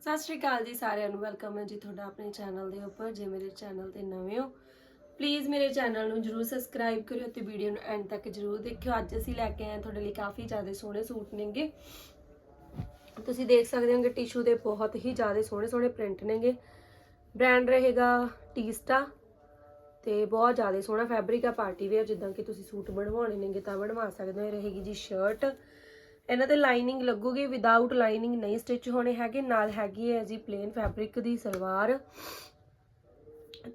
ਸਤਿ ਸ਼੍ਰੀ ਅਕਾਲ ਜੀ ਸਾਰਿਆਂ ਨੂੰ ਵੈਲਕਮ ਹੈ ਜੀ ਤੁਹਾਡਾ ਆਪਣੇ ਚੈਨਲ ਦੇ ਉੱਪਰ ਜੇ ਮੇਰੇ ਚੈਨਲ ਤੇ ਨਵੇਂ ਹੋ। ਪਲੀਜ਼ ਮੇਰੇ ਚੈਨਲ ਨੂੰ ਜਰੂਰ ਸਬਸਕ੍ਰਾਈਬ ਕਰਿਓ ਤੇ ਵੀਡੀਓ ਨੂੰ ਐਂਡ ਤੱਕ ਜਰੂਰ ਦੇਖਿਓ। ਅੱਜ ਅਸੀਂ ਲੈ ਕੇ ਆਏ ਤੁਹਾਡੇ ਲਈ ਕਾਫੀ ਜ਼ਿਆਦਾ ਸੋਹਣੇ ਸੂਟ ਨੇਗੇ। ਤੁਸੀਂ ਦੇਖ ਸਕਦੇ ਹੋਗੇ ਟਿਸ਼ੂ ਦੇ ਬਹੁਤ ਹੀ ਜ਼ਿਆਦਾ ਸੋਹਣੇ ਸੋਹਣੇ ਪ੍ਰਿੰਟ ਨੇਗੇ। ਬ੍ਰਾਂਡ ਰਹੇਗਾ ਟੀਸਟਾ ਤੇ ਬਹੁਤ ਜ਼ਿਆਦਾ ਸੋਹਣਾ ਫੈਬਰਿਕ ਆ ਪਾਰਟੀ ਵੇਅਰ ਜਿੱਦਾਂ ਕਿ ਤੁਸੀਂ ਸੂਟ ਬਣਵਾਉਣੇ ਨੇਗੇ ਤਾਂ ਬਣਵਾ ਸਕਦੇ ਹੋ। ਇਹ ਰਹੇਗੀ ਜੀ ਸ਼ਰਟ ਇਹਨਾਂ ਤੇ ਲਾਈਨਿੰਗ ਲੱਗੂਗੀ ਵਿਦਆਊਟ ਲਾਈਨਿੰਗ ਨਹੀਂ ਸਟਿਚ ਹੋਣੇ ਹੈਗੇ ਨਾਲ ਹੈਗੀ ਹੈ ਜੀ ਪਲੇਨ ਫੈਬਰਿਕ ਦੀ ਸਲਵਾਰ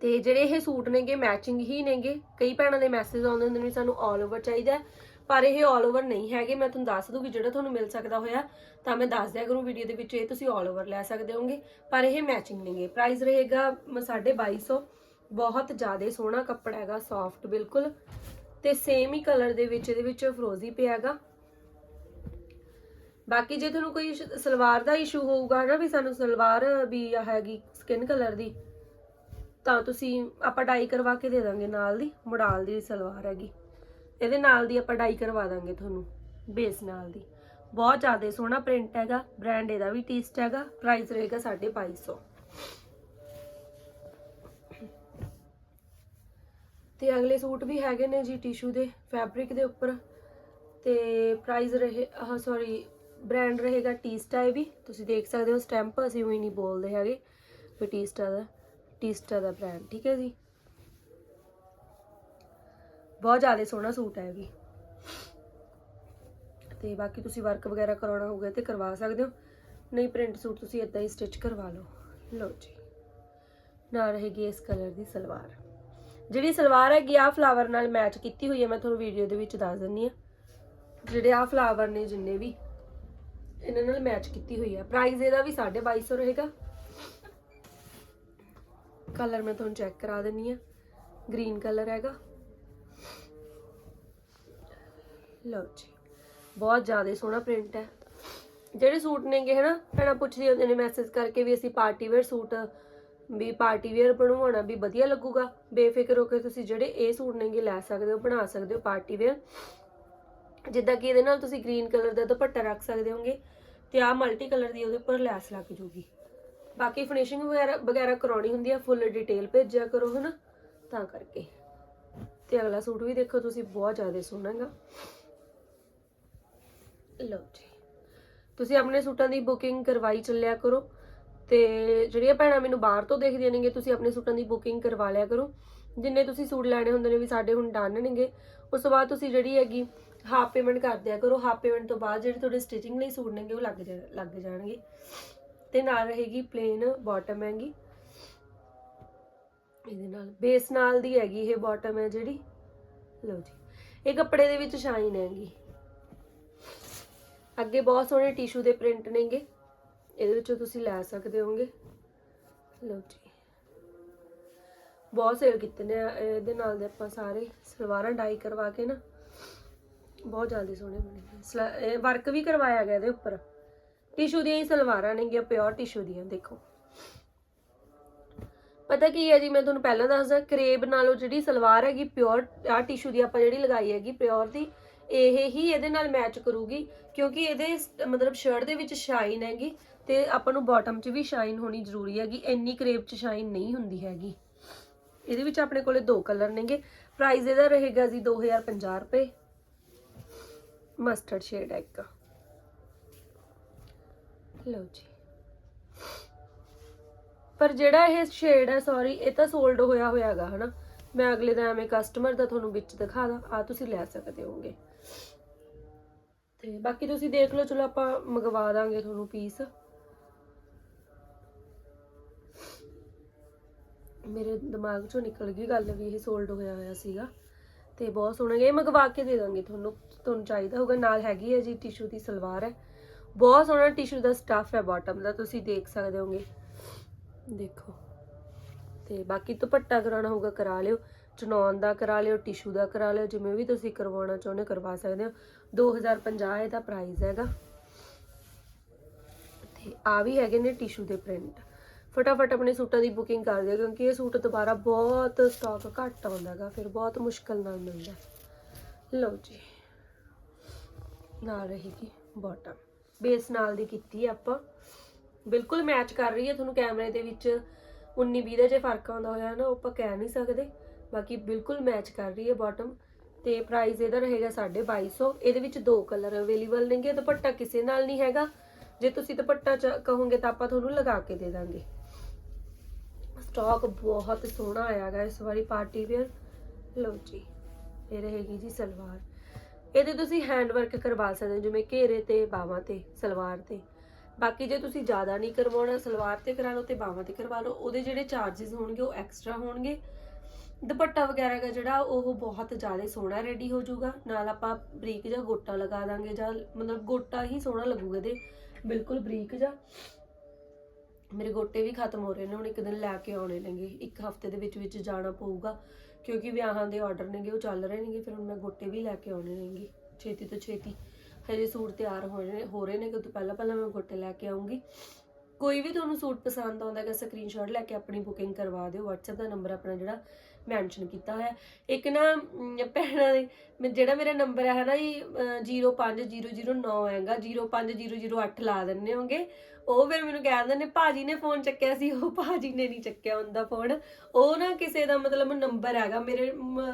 ਤੇ ਜਿਹੜੇ ਇਹ ਸੂਟ ਨੇਗੇ ਮੈਚਿੰਗ ਹੀ ਨੇਗੇ ਕਈ ਭੈਣਾਂ ਦੇ ਮੈਸੇਜ ਆਉਂਦੇ ਹੁੰਦੇ ਨੇ ਵੀ ਸਾਨੂੰ 올 ਓਵਰ ਚਾਹੀਦਾ ਹੈ, ਪਰ ਇਹ 올 ਓਵਰ ਨਹੀਂ ਹੈਗੇ ਮੈਂ ਤੁਹਾਨੂੰ ਦੱਸ ਦੂੰਗੀ ਜਿਹੜਾ ਤੁਹਾਨੂੰ ਮਿਲ ਸਕਦਾ ਹੋਇਆ ਤਾਂ ਮੈਂ ਦੱਸ ਦਿਆ ਕਰੂੰ ਵੀਡੀਓ ਦੇ ਵਿੱਚ ਇਹ ਤੁਸੀਂ 올 ਓਵਰ ਲੈ ਸਕਦੇ ਹੋਗੇ ਪਰ ਇਹ ਮੈਚਿੰਗ ਨੇਗੇ ਪ੍ਰਾਈਸ ਰਹੇਗਾ ਮ- 2250 ਬਹੁਤ ਜ਼ਿਆਦਾ ਸੋਹਣਾ ਕੱਪੜਾ ਹੈਗਾ ਸੌਫਟ ਬਿਲਕੁਲ ਤੇ ਸੇਮ ਹੀ ਕਲਰ ਦੇ ਵਿੱਚ ਇਹਦੇ ਵਿੱਚ ਫਰੋਜ਼ੀ ਪਿਆ ਹੈਗਾ ਬਾਕੀ ਜੇ ਤੁਹਾਨੂੰ ਕੋਈ ਸਲਵਾਰ ਦਾ ਇਸ਼ੂ ਹੋਊਗਾ ਨਾ ਵੀ ਸਾਨੂੰ ਸਲਵਾਰ ਵੀ ਆਹ ਹੈਗੀ ਸਕਿਨ ਕਲਰ ਦੀ, ਤਾਂ ਤੁਸੀਂ ਆਪਾਂ ਡਾਈ ਕਰਵਾ ਕੇ ਦੇ ਦਾਂਗੇ ਨਾਲ ਦੀ ਮੋਡਾਲ ਦੀ ਸਲਵਾਰ ਹੈਗੀ। ਇਹਦੇ ਨਾਲ ਦੀ ਆਪਾਂ ਡਾਈ ਕਰਵਾ ਦਾਂਗੇ ਤੁਹਾਨੂੰ ਬੇਸ ਨਾਲ ਦੀ। ਬਹੁਤ ਜ਼ਿਆਦਾ ਸੋਹਣਾ ਪ੍ਰਿੰਟ ਹੈਗਾ ਬ੍ਰਾਂਡ ਇਹਦਾ ਵੀ ਟੀਸਟ ਹੈਗਾ ਪ੍ਰਾਈਸ ਰਹੇਗਾ 2250 ਤੇ ਅਗਲੇ ਸੂਟ ਵੀ ਹੈਗੇ ਨੇ ਜੀ ਟਿਸ਼ੂ ਦੇ ਫੈਬਰਿਕ ਦੇ ਉੱਪਰ, ਤੇ ਪ੍ਰਾਈਸ ਰਹੇ ਆਹ ਸੌਰੀ ਬ੍ਰਾਂਡ ਰਹੇਗਾ ਟੀਸਟਾ ਇਹ ਵੀ। ਤੁਸੀਂ ਦੇਖ ਸਕਦੇ ਹੋ ਸਟੈਂਪ, ਅਸੀਂ ਉਹੀ ਨਹੀਂ ਬੋਲਦੇ ਹੈਗੇ ਵੀ ਟੀਸਟਾ ਦਾ ਟੀਸਟਾ ਦਾ ਬ੍ਰਾਂਡ ਠੀਕ ਹੈ ਜੀ? ਬਹੁਤ ਜ਼ਿਆਦਾ ਸੋਹਣਾ ਸੂਟ ਹੈ ਇਹ ਵੀ। ਤੇ ਬਾਕੀ ਤੁਸੀਂ ਵਰਕ ਵਗੈਰਾ ਕਰਾਉਣਾ ਹੋਊਗਾ ਤੇ ਕਰਵਾ ਸਕਦੇ ਹੋ। ਨਹੀਂ ਪ੍ਰਿੰਟ ਸੂਟ ਤੁਸੀਂ ਇਦਾਂ ਹੀ ਸਟਿਚ ਕਰਵਾ ਲਓ। ਲਓ ਜੀ। ਨਾ ਰਹੇਗੀ ਇਸ ਕਲਰ ਦੀ ਸਲਵਾਰ। ਜਿਹੜੀ ਸਲਵਾਰ ਹੈਗੀ ਆ ਫਲਾਵਰ ਨਾਲ ਮੈਚ ਕੀਤੀ ਹੋਈ ਹੈ, ਮੈਂ ਤੁਹਾਨੂੰ ਵੀਡੀਓ ਦੇ ਵਿੱਚ ਦੱਸ ਦਿੰਨੀ ਆ ਜਿਹੜੇ ਆ ਫਲਾਵਰ ਨੇ ਜਿੰਨੇ ਵੀ ਇਹਨਾਂ ਨਾਲ ਮੈਚ ਕੀਤੀ ਹੋਈ ਹੈ ਪ੍ਰਾਈਸ ਇਹਦਾ ਵੀ 2250 ਰਹੇਗਾ। ਕਲਰ ਮੈਂ ਤੁਹਾਨੂੰ ਚੈੱਕ ਕਰਾ ਦਿੰਨੀ ਆ। ਗ੍ਰੀਨ ਕਲਰ ਹੈਗਾ। ਲਓ ਜੀ, ਬਹੁਤ ਜ਼ਿਆਦਾ ਸੋਹਣਾ ਪ੍ਰਿੰਟ ਹੈ। ਜਿਹੜੇ ਸੂਟ ਨੇਗੇ ਹਨਾ, ਭੈਣਾਂ ਪੁੱਛਦੀ ਹੁੰਦੇ ਨੇ ਮੈਸੇਜ ਕਰਕੇ ਵੀ ਅਸੀਂ ਪਾਰਟੀ ਵੇਅਰ ਸੂਟ, ਵੀ ਪਾਰਟੀ ਵੇਅਰ ਬਣਵਾਉਣਾ ਵੀ ਵਧੀਆ ਲੱਗੂਗਾ। ਬੇਫਿਕਰ ਹੋ ਕੇ ਤੁਸੀਂ ਜਿਹੜੇ ਇਹ ਸੂਟ ਨੇਗੇ ਲੈ ਸਕਦੇ ਹੋ, ਬਣਾ ਸਕਦੇ ਹੋ ਪਾਰਟੀ ਵੇਅਰ ਜਿੱਦਾਂ ਕਿ ਇਹਦੇ ਨਾਲ ਤੁਸੀਂ ਗ੍ਰੀਨ ਕਲਰ ਦਾ ਦੁਪੱਟਾ ਰੱਖ ਸਕਦੇ ਹੋਗੇ। ਤੇ ਆਹ ਮਲਟੀ ਕਲਰ ਦੀ ਉਹਦੇ ਉੱਪਰ ਲੈਸ ਲੱਗ ਜੂਗੀ। ਬਾਕੀ ਫਿਨਿਸ਼ਿੰਗ ਵਗੈਰਾ ਵਗੈਰਾ ਕਰਾਉਣੀ ਹੁੰਦੀ ਆ ਫੁੱਲ ਡਿਟੇਲ ਭੇਜਿਆ ਕਰੋ, ਹਨਾ? ਤਾਂ ਕਰਕੇ। ਤੇ ਅਗਲਾ ਸੂਟ ਵੀ ਦੇਖੋ, ਤੁਸੀਂ ਬਹੁਤ ਜ਼ਿਆਦਾ ਸੋਹਣਾ ਲਓ ਜੀ। ਤੁਸੀਂ ਆਪਣੇ ਸੂਟਾਂ ਦੀ ਬੁਕਿੰਗ ਕਰਵਾਈ ਚੱਲਿਆ ਕਰੋ। ਤੇ ਜਿਹੜੀਆਂ ਭੈਣਾਂ ਮੈਨੂੰ ਬਾਹਰ ਤੋਂ ਦੇਖਦੀਆਂ ਨੇਗੇ ਤੁਸੀਂ ਆਪਣੇ ਸੂਟਾਂ ਦੀ ਬੁਕਿੰਗ ਕਰਵਾ ਲਿਆ ਕਰੋ। ਜਿੰਨੇ ਤੁਸੀਂ ਸੂਟ ਲੈਣੇ ਹੁੰਦੇ ਨੇ, ਵੀ ਸਾਡੇ ਹੁਣ ਡਨ ਨੇਗੇ। ਉਸ ਤੋਂ ਬਾਅਦ ਤੁਸੀਂ ਜਿਹੜੀ ਹੈਗੀ ਹਾਫ ਪੇਮੈਂਟ ਕਰ ਦਿਆ ਕਰੋ। ਹਾਫ ਪੇਮੈਂਟ ਤੋਂ ਬਾਅਦ ਜਿਹੜੇ ਤੁਹਾਡੇ ਸਟਿਚਿੰਗ ਲਈ ਸੂਟ ਨੇਗੇ ਉਹ ਲੱਗ ਜਾ, ਲੱਗ ਜਾਣਗੇ। ਤੇ ਨਾਲ ਰਹੇਗੀ ਪਲੇਨ ਬਾਟਮ ਹੈਗੀ। ਇਹਦੇ ਨਾਲ ਬੇਸ ਨਾਲ ਦੀ ਹੈਗੀ ਇਹ ਬਾਟਮ ਹੈ ਜਿਹੜੀ। ਲਓ ਜੀ, ਇਹ ਕੱਪੜੇ ਦੇ ਵਿੱਚ ਸ਼ਾਈਨ ਹੈਗੀ। ਅੱਗੇ ਬਹੁਤ ਸੋਹਣੇ ਟਿਸ਼ੂ ਦੇ ਪ੍ਰਿੰਟ ਨੇਗੇ। ਇਹਦੇ ਵਿੱਚੋਂ ਤੁਸੀਂ ਲੈ ਸਕਦੇ ਹੋਗੇ ਲਓ ਜੀ। ਬਹੁਤ ਸੇਲ ਕੀਤੇ ਨੇ। ਇਹਦੇ ਨਾਲ ਦੇ ਆਪਾਂ ਸਾਰੇ ਸਲਵਾਰਾਂ ਡਾਈ ਕਰਵਾ ਕੇ ਨਾ ਬਹੁਤ ਜ਼ਿਆਦਾ ਸੋਹਣੇ ਬਣੇ ਨੇ। ਸਲਾ- ਵਰਕ ਵੀ ਕਰਵਾਇਆ ਗਿਆ ਇਹਦੇ ਉੱਪਰ। ਟਿਸ਼ੂ ਦੀਆਂ ਹੀ ਸਲਵਾਰਾਂ ਨੇਗੀਆਂ ਪਿਓਰ ਟਿਸ਼ੂ ਦੀਆਂ, ਦੇਖੋ। ਪਤਾ ਕੀ ਹੈ ਜੀ, ਮੈਂ ਤੁਹਾਨੂੰ ਪਹਿਲਾਂ ਦੱਸਦਾ, ਕਰੇਬ ਨਾਲੋਂ ਜਿਹੜੀ ਸਲਵਾਰ ਹੈਗੀ ਪਿਓਰ ਆ ਟਿਸ਼ੂ ਦੀ ਆਪਾਂ ਜਿਹੜੀ ਲਗਾਈ ਹੈਗੀ ਪਿਓਰ ਦੀ, ਇਹ ਹੀ ਇਹਦੇ ਨਾਲ ਮੈਚ ਕਰੂਗੀ, ਕਿਉਂਕਿ ਇਹਦੇ ਮਤਲਬ ਸ਼ਰਟ ਦੇ ਵਿੱਚ ਸ਼ਾਈਨ ਹੈਗੀ, ਤੇ ਆਪਾਂ ਨੂੰ ਬਾਟਮ 'ਚ ਵੀ ਸ਼ਾਈਨ ਹੋਣੀ ਜ਼ਰੂਰੀ ਹੈਗੀ, ਇੰਨੀ ਕਰੇਬ 'ਚ ਸ਼ਾਈਨ ਨਹੀਂ ਹੁੰਦੀ ਹੈਗੀ। ਇਹਦੇ ਵਿੱਚ ਆਪਣੇ ਕੋਲੇ ਦੋ ਕਲਰ ਨੇਗੇ। ਪ੍ਰਾਈਸ ਇਹਦਾ ਰਹੇਗਾ ਜੀ 2050 ਰੁਪਏ। ਮਸਟਰਡ ਸ਼ੇਡ ਹੈ ਇੱਕ। ਲਓ ਜੀ। ਪਰ ਜਿਹੜਾ ਇਹ ਸ਼ੇਡ ਹੈ ਸੌਰੀ ਇਹ ਤਾਂ ਸੋਲਡ ਹੋਇਆ ਹੋਇਆ ਹੈਗਾ, ਹਨਾ? ਮੈਂ ਅਗਲੇ ਦਾ ਐਵੇਂ ਕਸਟਮਰ ਦਾ ਤੁਹਾਨੂੰ ਵਿੱਚ ਦਿਖਾ ਦਾਂ ਆ ਤੁਸੀਂ ਲੈ ਸਕਦੇ ਹੋਗੇ ਤੇ ਬਾਕੀ ਤੁਸੀਂ ਦੇਖ ਲਓ, ਚਲੋ ਆਪਾਂ ਮੰਗਵਾ ਦਾਂਗੇ ਤੁਹਾਨੂੰ ਪੀਸ ਮੇਰੇ ਦਿਮਾਗ ਚੋਂ ਨਿਕਲ ਗਈ ਗੱਲ ਵੀ ਇਹ ਸੋਲਡ ਹੋਇਆ ਹੋਇਆ ਸੀਗਾ। ਤੇ ਬਹੁਤ ਸੋਹਣਾ ਇਹ ਮੰਗਵਾ ਕੇ ਦੇ ਦਾਂਗੇ ਤੁਹਾਨੂੰ। ਤੁਹਾਨੂੰ ਚਾਹੀਦਾ ਹੋਗਾ ਨਾਲ ਹੈਗੀ ਹੈ ਜੀ ਟਿਸ਼ੂ ਦੀ ਸਲਵਾਰ ਹੈ। ਬਹੁਤ ਸੋਹਣਾ ਟਿਸ਼ੂ ਦਾ ਸਟੱਫ ਹੈ ਬਾਟਮ ਦਾ, ਤੁਸੀਂ ਦੇਖ ਸਕਦੇ ਹੋਗੇ। ਦੇਖੋ। ਤੇ ਬਾਕੀ ਦੁਪੱਟਾ ਕਰਾਉਣਾ ਹੋਊਗਾ, ਕਰਾ ਲਿਓ। ਚਨੌਨ ਦਾ ਕਰਾ ਲਿਓ ਟਿਸ਼ੂ ਦਾ ਕਰਾ ਲਿਓ। ਜਿਵੇਂ ਵੀ ਤੁਸੀਂ ਕਰਵਾਉਣਾ ਚਾਹੁੰਦੇ ਕਰਵਾ ਸਕਦੇ ਹੋ। 2050 ਇਹਦਾ ਪ੍ਰਾਈਸ ਹੈਗਾ। ਤੇ ਆ ਵੀ ਹੈਗੇ ਨੇ ਟਿਸ਼ੂ ਦੇ ਪ੍ਰਿੰਟ ਫਟਾਫਟ ਆਪਣੇ ਸੂਟਾਂ ਦੀ ਬੁਕਿੰਗ ਕਰ ਦਿਓ, ਕਿਉਂਕਿ ਇਹ ਸੂਟ ਦੁਬਾਰਾ ਬਹੁਤ ਸਟਾਕ ਘੱਟ ਆਉਂਦਾ ਹੈਗਾ, ਫਿਰ ਬਹੁਤ ਮੁਸ਼ਕਲ ਨਾਲ ਮਿਲਦਾ ਲਓ ਜੀ, ਨਾਲ ਰਹੇਗੀ ਬਾਟਮ ਬੇਸ ਨਾਲ ਦੀ ਕੀਤੀ ਹੈ ਆਪਾਂ। ਬਿਲਕੁਲ ਮੈਚ ਕਰ ਰਹੀ ਹੈ, ਤੁਹਾਨੂੰ ਕੈਮਰੇ ਦੇ ਵਿੱਚ 19 20 ਦਾ ਜੇ ਫ਼ਰਕ ਆਉਂਦਾ ਹੋਇਆ ਨਾ, ਉਹ ਆਪਾਂ ਕਹਿ ਨਹੀਂ ਸਕਦੇ। ਬਾਕੀ ਬਿਲਕੁਲ ਮੈਚ ਕਰ ਰਹੀ ਹੈ ਬਾਟਮ ਤੇ ਪ੍ਰਾਈਸ ਇਹਦਾ ਰਹੇਗਾ 2250 ਇਹਦੇ ਵਿੱਚ ਦੋ ਕਲਰ ਅਵੇਲੇਬਲ ਨੇਗੇ, ਦੁਪੱਟਾ ਕਿਸੇ ਨਾਲ ਨਹੀਂ ਹੈਗਾ। ਜੇ ਤੁਸੀਂ ਦੁਪੱਟਾ ਚ ਕਹੋਗੇ ਤਾਂ ਆਪਾਂ ਤੁਹਾਨੂੰ ਲਗਾ ਕੇ ਦੇ ਦਾਂਗੇ। ਸਟਾਕ ਬਹੁਤ ਸੋਹਣਾ ਆਇਆ ਗਾ ਇਸ ਵਾਰੀ ਪਾਰਟੀ ਵੇਅਰ। ਲਓ ਜੀ, ਇਹ ਰਹੇਗੀ ਜੀ ਸਲਵਾਰ। ਇਹਦੇ ਤੁਸੀਂ ਹੈਂਡ ਵਰਕ ਕਰਵਾ ਸਕਦੇ ਹੋ, ਜਿਵੇਂ ਘੇਰੇ ਤੇ, ਬਾਹਾਂ ਤੇ, ਸਲਵਾਰ ਤੇ। ਬਾਕੀ ਜੇ ਤੁਸੀਂ ਜ਼ਿਆਦਾ ਨਹੀਂ ਕਰਵਾਉਣਾ, ਸਲਵਾਰ ਤੇ ਕਰਾ ਲਓ ਤੇ ਬਾਹਾਂ ਤੇ ਕਰਵਾ ਲਓ। ਉਹਦੇ ਜਿਹੜੇ ਚਾਰजेस ਹੋਣਗੇ, ਉਹ ਐਕਸਟਰਾ ਹੋਣਗੇ। ਦੁਪੱਟਾ ਵਗੈਰਾ ਦਾ ਜਿਹੜਾ, ਉਹ ਬਹੁਤ ਜ਼ਿਆਦਾ ਸੋਹਣਾ ਰੈਡੀ ਹੋ ਜਾਊਗਾ। ਨਾਲ ਆਪਾਂ ਬਰੀਕ ਜਿਹਾ ਗੋਟਾ ਲਗਾ ਦਾਂਗੇ ਜਾਂ ਮਤਲਬ ਗੋਟਾ ਹੀ ਸੋਹਣਾ ਲੱਗੂਗਾ ਇਹਦੇ। ਬਿਲਕੁਲ ਬਰੀਕ ਜਿਹਾ। ਮੇਰੇ ਗੋਟੇ ਵੀ ਖਤਮ ਹੋ ਰਹੇ ਨੇ, ਹੁਣ ਇੱਕ ਦਿਨ ਲੈ ਕੇ ਆਉਣੇ ਨੇਗੇ। ਇੱਕ ਹਫ਼ਤੇ ਦੇ ਵਿੱਚ ਵਿੱਚ ਜਾਣਾ ਪਊਗਾ, ਕਿਉਂਕਿ ਵਿਆਹਾਂ ਦੇ ਆਰਡਰ ਨੇਗੇ, ਉਹ ਚੱਲ ਰਹੇ ਨੇਗੇ, ਫਿਰ ਹੁਣ ਮੈਂ ਗੋਟੇ ਵੀ ਲੈ ਕੇ ਆਉਣੇ ਨੇਗੇ। ਛੇਤੀ ਤੋਂ ਛੇਤੀ। ਹਜੇ ਸੂਟ ਤਿਆਰ ਹੋ ਰਹੇ ਹੋ ਰਹੇ ਨੇ ਕਿ ਤੋਂ ਪਹਿਲਾਂ ਪਹਿਲਾਂ ਮੈਂ ਗੋਟੇ ਲੈ ਕੇ ਆਉਂਗੀ ਕੋਈ ਵੀ ਤੁਹਾਨੂੰ ਸੂਟ ਪਸੰਦ ਆਉਂਦਾ ਹੈ ਸਕਰੀਨਸ਼ਾਟ ਲੈ ਕੇ ਆਪਣੀ ਬੁਕਿੰਗ ਕਰਵਾ ਦਿਓ। WhatsApp ਦਾ ਨੰਬਰ ਆਪਣਾ ਜਿਹੜਾ ਮੈਂਸ਼ਨ ਕੀਤਾ ਹੋਇਆ ਇੱਕ ਨਾ ਭੈਣਾਂ ਦੇ ਜਿਹੜਾ ਮੇਰਾ ਨੰਬਰ ਹੈ ਨਾ ਜੀ ਅਹ, 05009 ਹੈਗਾ 05008 ਲਾ ਦਿੰਨੇ ਹੋਗੇ ਉਹ ਫਿਰ ਮੈਨੂੰ ਕਹਿ ਦਿੰਦੇ ਨੇ ਭਾਜੀ ਨੇ ਫੋਨ ਚੱਕਿਆ ਸੀ। ਉਹ ਭਾਜੀ ਨੇ ਨਹੀਂ ਚੱਕਿਆ ਹੁੰਦਾ ਫੋਨ ਉਹ ਨਾ ਕਿਸੇ ਦਾ ਮਤਲਬ ਨੰਬਰ ਹੈਗਾ ਮੇਰੇ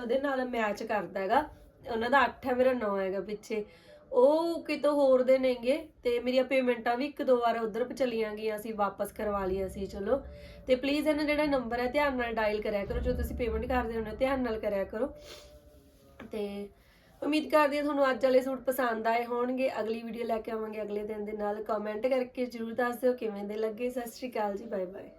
ਦੇ ਨਾਲ ਮੈਚ ਕਰਦਾ ਹੈਗਾ। ਉਹਨਾਂ ਦਾ 8 ਹੈ ਮੇਰਾ 9 ਹੈਗਾ ਪਿੱਛੇ। ਉਹ ਕਿਤੋਂ ਹੋਰ ਦੇ ਨੇਗੇ ਤੇ ਮੇਰੀਆਂ ਪੇਮੈਂਟਾਂ ਵੀ ਇੱਕ ਦੋ ਵਾਰ ਉਧਰ ਚਲੀਆਂ ਗਈਆਂ ਸੀ, ਵਾਪਸ ਕਰਵਾ ਲਈਆਂ ਸੀ, ਚਲੋ। ਤੇ ਪਲੀਜ਼ ਇਹਨਾਂ ਜਿਹੜਾ ਨੰਬਰ ਹੈ, ਧਿਆਨ ਨਾਲ ਡਾਇਲ ਕਰਿਆ ਕਰੋ। ਜੋ ਤੁਸੀਂ ਪੇਮੈਂਟ ਕਰਦੇ ਹੋ ਨਾ ਧਿਆਨ ਨਾਲ ਕਰਿਆ ਕਰੋ। ਤੇ ਉਮੀਦ ਕਰਦੀ ਹਾਂ ਤੁਹਾਨੂੰ ਅੱਜ ਵਾਲੇ ਸੂਟ ਪਸੰਦ ਆਏ ਹੋਣਗੇ। ਅਗਲੀ ਵੀਡੀਓ ਲੈ ਕੇ ਆਵਾਂਗੇ ਅਗਲੇ ਦਿਨ ਦੇ ਨਾਲ। ਕਮੈਂਟ ਕਰਕੇ ਜਰੂਰ ਦੱਸ ਦਿਓ ਕਿਵੇਂ ਦੇ ਲੱਗੇ। ਸਤਿ ਸ਼੍ਰੀ ਅਕਾਲ ਜੀ ਬਾਏ ਬਾਏ